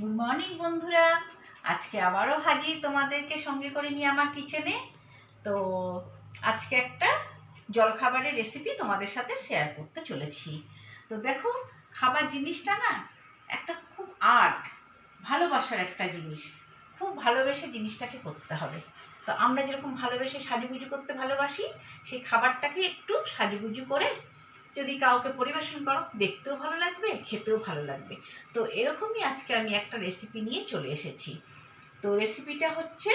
Good morning বন্ধুরা। আজকে আবারও হাজির তোমাদেরকে সঙ্গে করে নিয়ে আমার কিচেনে তো আজকে একটা জলখাবারের রেসিপি তোমাদের সাথে শেয়ার করতে চলেছি। তো দেখো, খাবার জিনিসটা না একটা খুব আর্ট ভালোবাসার একটা জিনিস। খুব ভালোবেসে জিনিসটাকে করতে হবে। তো আমরা যেরকম ভালোবেসে সাজুগুজু করতে ভালোবাসি, সেই খাবারটাকে একটু সাজুগুজু করে যদি কাউকে পরিবেশন করো, দেখতেও ভালো লাগবে, খেতেও ভালো লাগবে। তো এরকমই আজকে আমি একটা রেসিপি নিয়ে চলে এসেছি। তো রেসিপিটা হচ্ছে,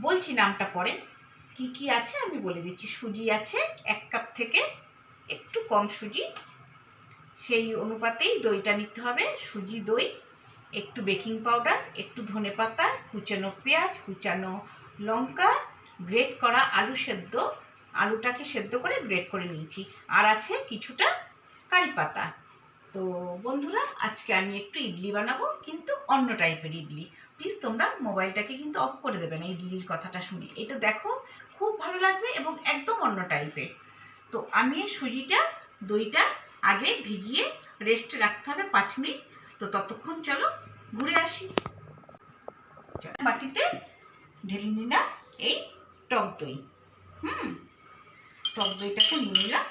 বলছি নামটা পরে, কি কি আছে আমি বলে দিচ্ছি। সুজি আছে, এক কাপ থেকে একটু কম সুজি, সেই অনুপাতেই দইটা নিতে হবে, সুজি, দই, একটু বেকিং পাউডার একটু ধনে পাতা, কুচানো পেঁয়াজ, কুচানো লঙ্কা গ্রেট করা আলু সেদ্ধ আলুটাকে সেদ্ধ করে গ্রেট করে নিয়েছি। আর আছে কিছুটা কারি পাতা। তো বন্ধুরা, আজকে আমি একটু ইডলি বানাবো, কিন্তু অন্য টাইপের ইডলি। প্লিজ তোমরা মোবাইলটাকে কিন্তু অফ করে দেবে না ইডলির কথাটা শুনে। এটা দেখো, খুব ভালো লাগবে এবং একদম অন্য টাইপের তো আমি সুজিটা, দইটা আগে ভিজিয়ে রেস্টে রাখতে হবে পাঁচ মিনিট। তো ততক্ষণ চলো, ঘুরে আসি। বাটিতে ঢেলে নিলাম এই টক দই। হুম? টক দইটাকে নিয়ে নিলাম।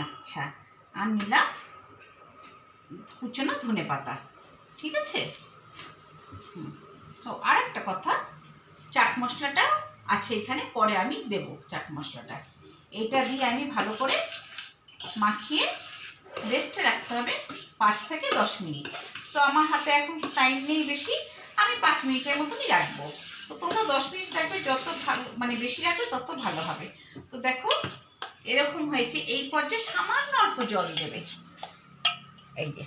আচ্ছা আর নিলাম কুচনো ধনে পাতা, ঠিক আছে? তো আর একটা কথা, চাট মশলাটা আছে এখানে, পরে আমি দেব চাট মশলাটা। এটা দিয়ে আমি ভালো করে মাখিয়ে রেস্টে রাখতে হবে পাঁচ থেকে দশ মিনিট। তো আমার হাতে এখন টাইম নেই বেশি, আমি পাঁচ মিনিটের মতনই রাখব। তো তোমরা দশ মিনিট রাখবে, যত মানে বেশি রাখবে তত ভালো হবে। তো দেখো, এরকম হয়েছে। এই পর্যায়ে সামান্য অল্প জল দেবে। এই যে,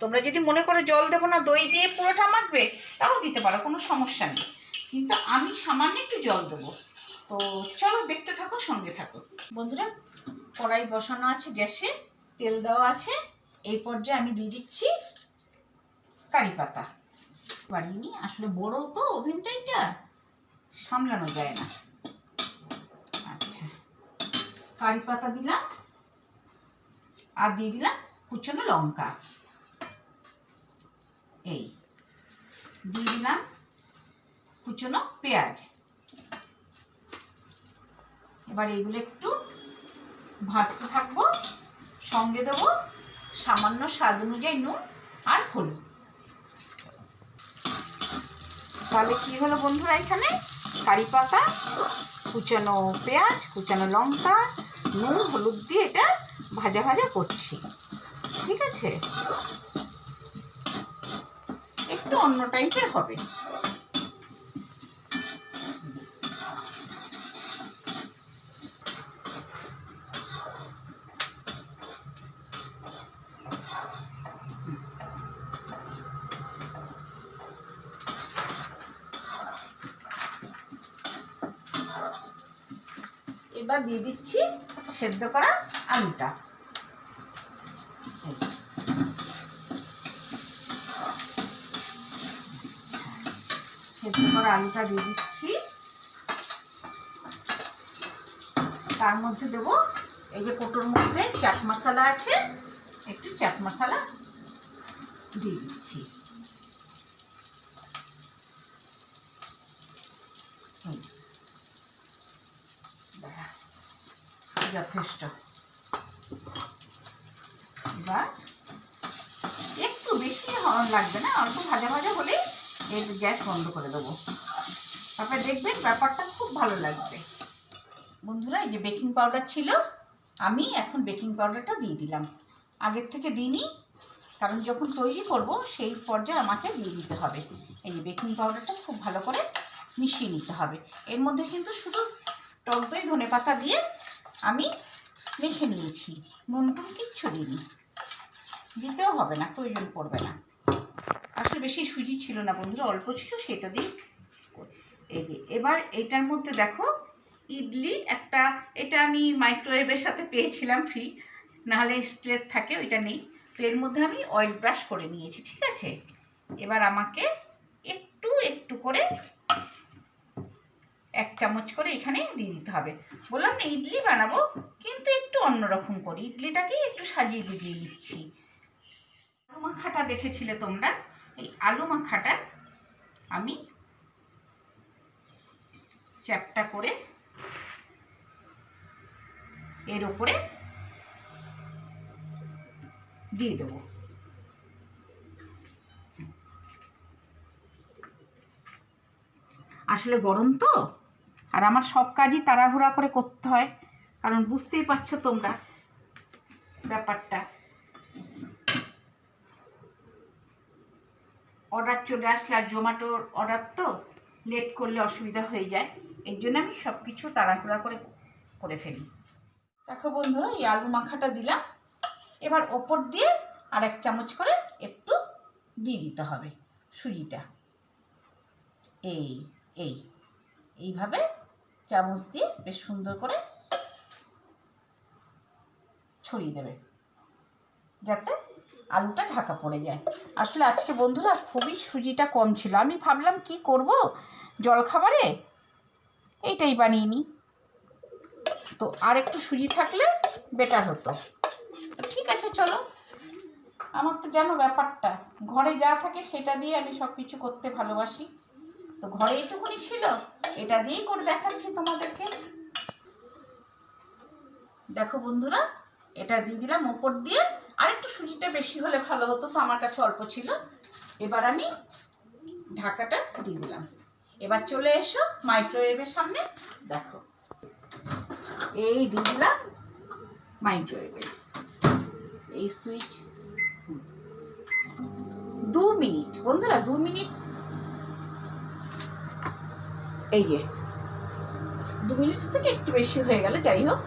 তোমরা যদি মনে করো জল দেবো না, দই দিয়ে পুরোটা মাখবে, তাও দিতে পারো, কোনো সমস্যা নেই। কিন্তু আমি সামান্য একটু জল দেবো। তো চলো দেখতে থাকো, সঙ্গে থাকো। বন্ধুরা, কড়াই বসানো আছে গ্যাসে, তেল দেওয়া আছে। এই পর্যায়ে আমি দিয়ে দিচ্ছি কারি পাতা। পারিনি আসলে বড় তো ওভেনটা এটা। সামলানো যায় না। আচ্ছা। কারি পাতা দিলাম, আর দিয়ে দিলাম কুচনো লঙ্কা। এই, দিয়ে দিলাম কুচনো পেঁয়াজ। এবার এগুলো একটু ভাজতে থাকব, সঙ্গে দেবো সামান্য স্বাদ অনুযায়ী নুন আর হলুদ। তাহলে কি হলো বন্ধুরা এখানে? কারি পাতা কুচানো পেঁয়াজ, কুচানো লঙ্কা, নুন, হলুদ দিয়ে এটা ভাজা ভাজা করছি। ঠিক আছে? একটু অন্য টাইপের হবে। এবার দিয়ে দিচ্ছি, সেদ্ধ করা আলুটা। সেদ্ধ করা আলুটা দিয়ে দিচ্ছি। তার মধ্যে দেবো এই যে কোটোর মধ্যে চাট মশলা আছে, একটু চাট মশলা দিয়ে দিচ্ছি এই। ব্যাস যথেষ্ট এবার একটু বেশি লাগবে না, অল্প ভাজা ভাজা হলেই এর গ্যাস বন্ধ করে দেবো। তারপরে দেখবেন ব্যাপারটা খুব ভালো লাগবে। বন্ধুরা, এই যে বেকিং পাউডার ছিল, আমি এখন বেকিং পাউডারটা দিয়ে দিলাম। আগের থেকে দিইনি, কারণ যখন তৈরি করব, সেই পর্যায়ে আমাকে দিয়ে দিতে হবে। এই যে বেকিং পাউডারটা খুব ভালো করে মিশিয়ে নিতে হবে। এর মধ্যে কিন্তু শুধু টক দই ধনে পাতা দিয়ে আমি মেখে নিয়েছি। নুন টুন কিচ্ছু দিইনি। দিতেও হবে না, প্রয়োজন পড়বে না। আসলে বেশি সুজি ছিল না বন্ধুরা, অল্প ছিল, সেটা দিয়ে এই যে, এবার এটার মধ্যে দেখো, ইডলি একটা, এটা আমি মাইক্রোওয়েভের সাথে পেয়েছিলাম ফ্রি নাহলে স্ট্রেস থাকে, ওইটা নেই। তো এর মধ্যে আমি অয়েল ব্রাশ করে নিয়েছি, ঠিক আছে? এবার আমাকে একটু একটু করে এক চামচ করে এখানে দিয়ে দিতে হবে। বললাম না, ইডলি বানাবো, কিন্তু একটু অন্যরকম করি। ইডলিটাকেই একটু সাজিয়ে গুজিয়ে নিচ্ছি। মাখাটা দেখেছিলে তোমরা? এই আলু মাখাটা আমি চ্যাপটা করে এর উপরে দিয়ে দেবো। আসলে গরম তো? আর আমার সব কাজই তাড়াহুড়া করে করতে হয়। কারণ বুঝতেই পারছ তোমরা ব্যাপারটা। অর্ডার চলে আসলে আর জোম্যাটোর অর্ডার তো লেট করলে অসুবিধা হয়ে যায়। এর জন্য আমি সব কিছু তাড়াহুড়া করে করে ফেলি। দেখো বন্ধুরা, এই আলু মাখাটা দিলাম। এবার ওপর দিয়ে আর এক চামচ করে একটু দিয়ে দিতে হবে সুজিটা। এই এই, এইভাবে চামচ দিয়ে বেশ সুন্দর করে ছড়িয়ে দেবে, যাতে আলুটা ঢাকা পড়ে যায়। আসলে আজকে বন্ধুরা খুবই সুজিটা কম ছিল। আমি ভাবলাম কি করব? জলখাবারে? এইটাই বানিয়ে নিই। তো আর একটু সুজি থাকলে বেটার হতো। তো ঠিক আছে, চলো। আমার তো জানো ব্যাপারটা, ঘরে যা থাকে সেটা দিয়ে আমি সব কিছু করতে ভালোবাসি। তো ঘরে এইটুকুনি ছিল। এটা দিয়েই করে দেখাচ্ছি তোমাদেরকে। দেখো বন্ধুরা, এটা দিয়ে দিলাম ওপর দিয়ে। আর একটু সুজিটা বেশি হলে ভালো হতো, তো আমার কাছে অল্প ছিল। এবার আমি ঢাকাটা দিয়ে দিলাম। এবার চলে এসো মাইক্রোওয়েভের সামনে। দেখো, এই দিয়ে দিলাম মাইক্রোওয়েভে এই সুইচ দু মিনিট, বন্ধুরা দু মিনিট এই যে দু মিনিট থেকে একটু বেশি হয়ে গেল যাই হোক।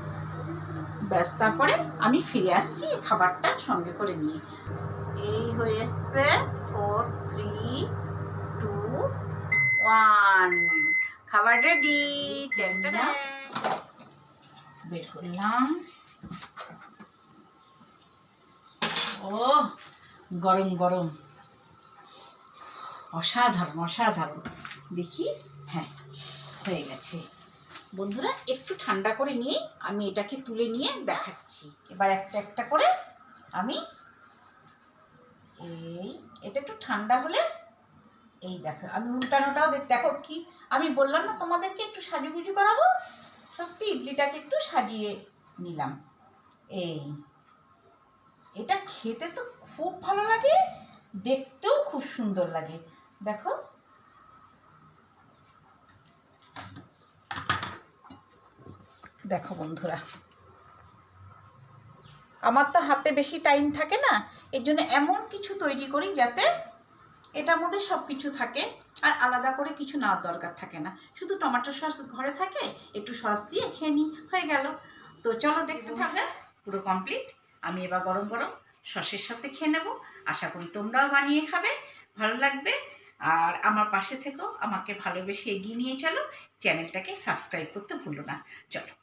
ব্যাস তারপরে আমি ফিরে আসছি খাবারটা সঙ্গে করে নিয়ে। এই হয়ে এসছে ফোর থ্রি টু ওয়ান খাবার রেডি বের করলাম। ও গরম গরম। অসাধারণ অসাধারণ। দেখি। হ্যাঁ হয়ে গেছে। বন্ধুরা, একটু ঠান্ডা করে নিয়ে আমি এটাকে তুলে নিয়ে দেখাচ্ছি। এবার একটা একটা করে আমি এই, এটা একটু ঠান্ডা হলে এই দেখো, আমি উল্টানোটাও দেখ কি, আমি বললাম না তোমাদেরকে একটু সাজুগুজু করাবো? সত্যি, ইডলিটাকে একটু সাজিয়ে নিলাম। এই, এটা খেতে তো খুব ভালো লাগে, দেখতেও খুব সুন্দর লাগে। দেখো দেখো বন্ধুরা। আমার তো হাতে বেশি টাইম থাকে না, এর জন্য এমন কিছু তৈরি করি যাতে এটার মধ্যে সব কিছু থাকে আর আলাদা করে কিছু নেওয়ার দরকার থাকে না। শুধু টমেটো সস ঘরে থাকে, একটু সস দিয়ে খেয়ে নিই হয়ে গেল। তো চলো দেখতে থাকবে পুরো কমপ্লিট আমি এবার গরম গরম সসের সাথে খেয়ে নেব। আশা করি তোমরাও বানিয়ে খাবে, ভালো লাগবে। আর আমার পাশে থেকেও আমাকে ভালোবেসে এগিয়ে নিয়ে চলো। চ্যানেলটাকে সাবস্ক্রাইব করতে ভুলো না। চলো।